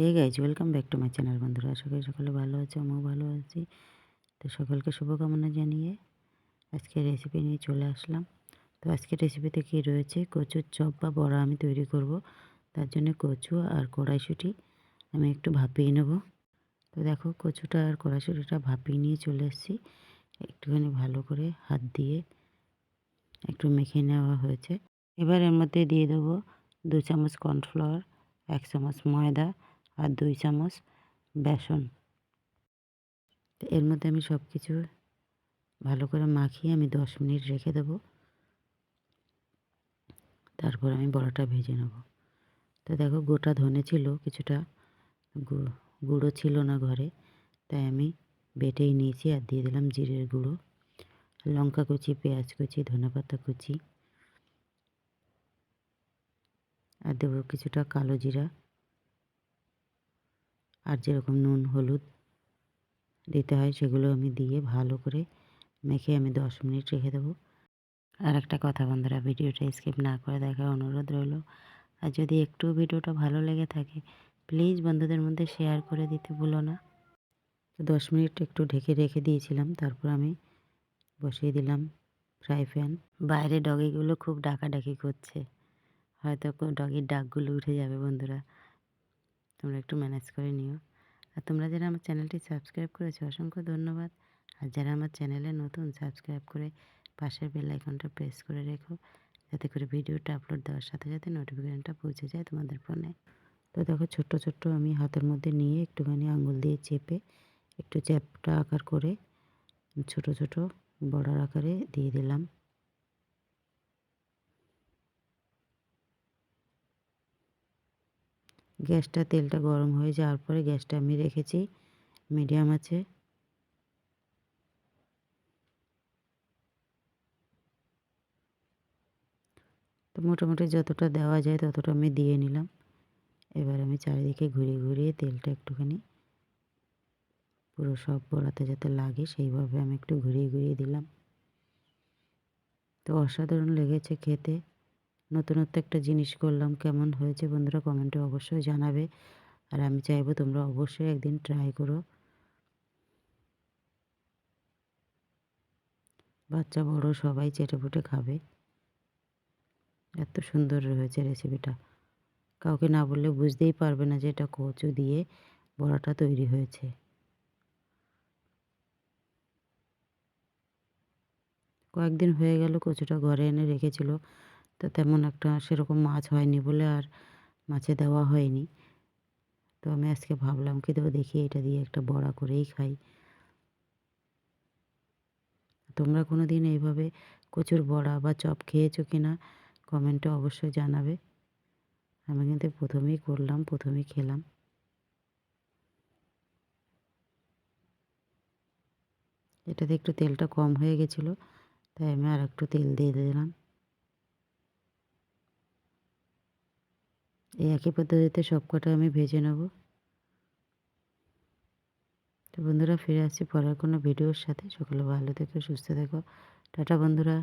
Hey guys welcome back to my channel বন্ধুরা। আশা করি সকালে ভালো আছে, আমিও ভালো আছি। তো সকলকে শুভকামনা জানিয়ে আজকে রেসিপি নিয়ে চলে আসলাম। তো আজকে রেসিপিতে কী রয়েছে? কচুর চপ বা বড়া আমি তৈরি করব। তার জন্য কচু আর কড়াইশুঁটি আমি একটু ভাপিয়ে নেব। তো দেখো, কচুটা আর কড়াইশুঁটিটা ভাপিয়ে নিয়ে চলে এসেছি। একটুখানি ভালো করে হাত দিয়ে একটু মেখে নেওয়া হয়েছে। এবার এর মধ্যে দিয়ে দেবো দু চামচ কর্নফ্লাওয়ার, এক চামচ ময়দা আর দুই চামচ বেসন। এর মধ্যে আমি সব কিছু ভালো করে মাখিয়ে আমি দশ মিনিট রেখে দেবো। তারপর আমি বড়াটা ভেজে নেব। তো দেখো গোটা ধনে ছিল, কিছুটা গুঁড়ো ছিল না ঘরে। তাই আমি বেটেই নিয়েছি আর দিয়ে দিলাম জিরের গুঁড়ো। লঙ্কা কুচি, পেঁয়াজ কুচি, ধনেপাতা কুচি। আর দেবো কিছুটা কালো জিরা। আর যেরকম নুন, হলুদ দিতে হয় সেগুলো আমি দিয়ে ভালো করে মেখে আমি দশ মিনিট রেখে দেবো। আর একটা কথা বন্ধুরা, ভিডিওটা স্কিপ না করে দেখার অনুরোধ রইল। আর যদি একটু ভিডিওটা ভালো লেগে থাকে, প্লিজ বন্ধুদের মধ্যে শেয়ার করে দিতে ভুলো না। তো দশ মিনিট একটু ঢেকে রেখে দিয়েছিলাম, তারপর আমি বসিয়ে দিলাম ফ্রাই প্যান। বাইরে ডগিগুলো খুব ডাকাডাকি করছে, হয়তো ডগির ডাকগুলো উঠে যাবে বন্ধুরা। তোমরা একটু ম্যানেজ করে নিও। আর তোমরা যারা আমার চ্যানেলটি সাবস্ক্রাইব করেছ, অসংখ্য ধন্যবাদ। আর যারা আমার চ্যানেলে নতুন সাবস্ক্রাইব করে পাশের বেল আইকনটা প্রেস করে রেখো, যাতে করে ভিডিওটা আপলোড দেওয়ার সাথে সাথে নোটিফিকেশানটা পৌঁছে যায় তোমাদের ফোনে তো দেখো, ছোট্ট ছোট্ট আমি হাতের মধ্যে নিয়ে একটুখানি আঙুল দিয়ে চেপে একটু চ্যাপটা আকার করে ছোট ছোট বড়ার আকারে দিয়ে দিলাম। গ্যাসটা, তেলটা গরম হয়ে যাওয়ার পরে গ্যাসটা আমি রেখেছি। মিডিয়াম আছে। তো মোটামুটি যতটা দেওয়া যায় ততটা আমি দিয়ে নিলাম। এবার আমি চারিদিকে ঘুরিয়ে ঘুরিয়ে তেলটা একটুখানি পুরো সব বড়াতে যাতে লাগে সেইভাবে আমি একটু ঘুরিয়ে ঘুরিয়ে দিলাম। তো অসাধারণ লেগেছে খেতে। নতুনত্ব একটা জিনিস করলাম, কেমন হয়েছে বন্ধুরা কমেন্টে অবশ্যই জানাবে। আর আমি চাইব তোমরা অবশ্যই একদিন ট্রাই করো। বাচ্চা বড়, সবাই চেটেপুটে খাবে। এত সুন্দর হয়েছে রেসিপিটা কাউকে না বললে বুঝতেই পারবে না যে এটা কচু দিয়ে বড়াটা তৈরি হয়েছে। কয়েকদিন হয়ে গেল কচুটা ঘরে এনে রেখেছিল। তো তেমন একটা সেরকম মাছ হয়নি বলে আর মাছে দেওয়া হয়নি। তো আমি আজকে ভাবলাম কি দেবো, দেখি এটা দিয়ে একটা বড়া করেই খাই। তোমরা কোনো দিন এইভাবে কচুর বড়া বা চপ খেয়েছো কি না কমেন্টে অবশ্যই জানাবে। আমি কিন্তু প্রথমেই করলাম, প্রথমেই খেলাম। এটাতে একটু তেলটা কম হয়ে গেছিল, তাই আমি আর একটু তেল দিয়ে দিলাম। এই একই পদ্ধতিতে সব কটা আমি ভেজে নেব। তো বন্ধুরা, ফিরে আসছি পরের কোনো ভিডিওর সাথে। সকলে ভালো থেকো, সুস্থ থেকো। টাটা বন্ধুরা।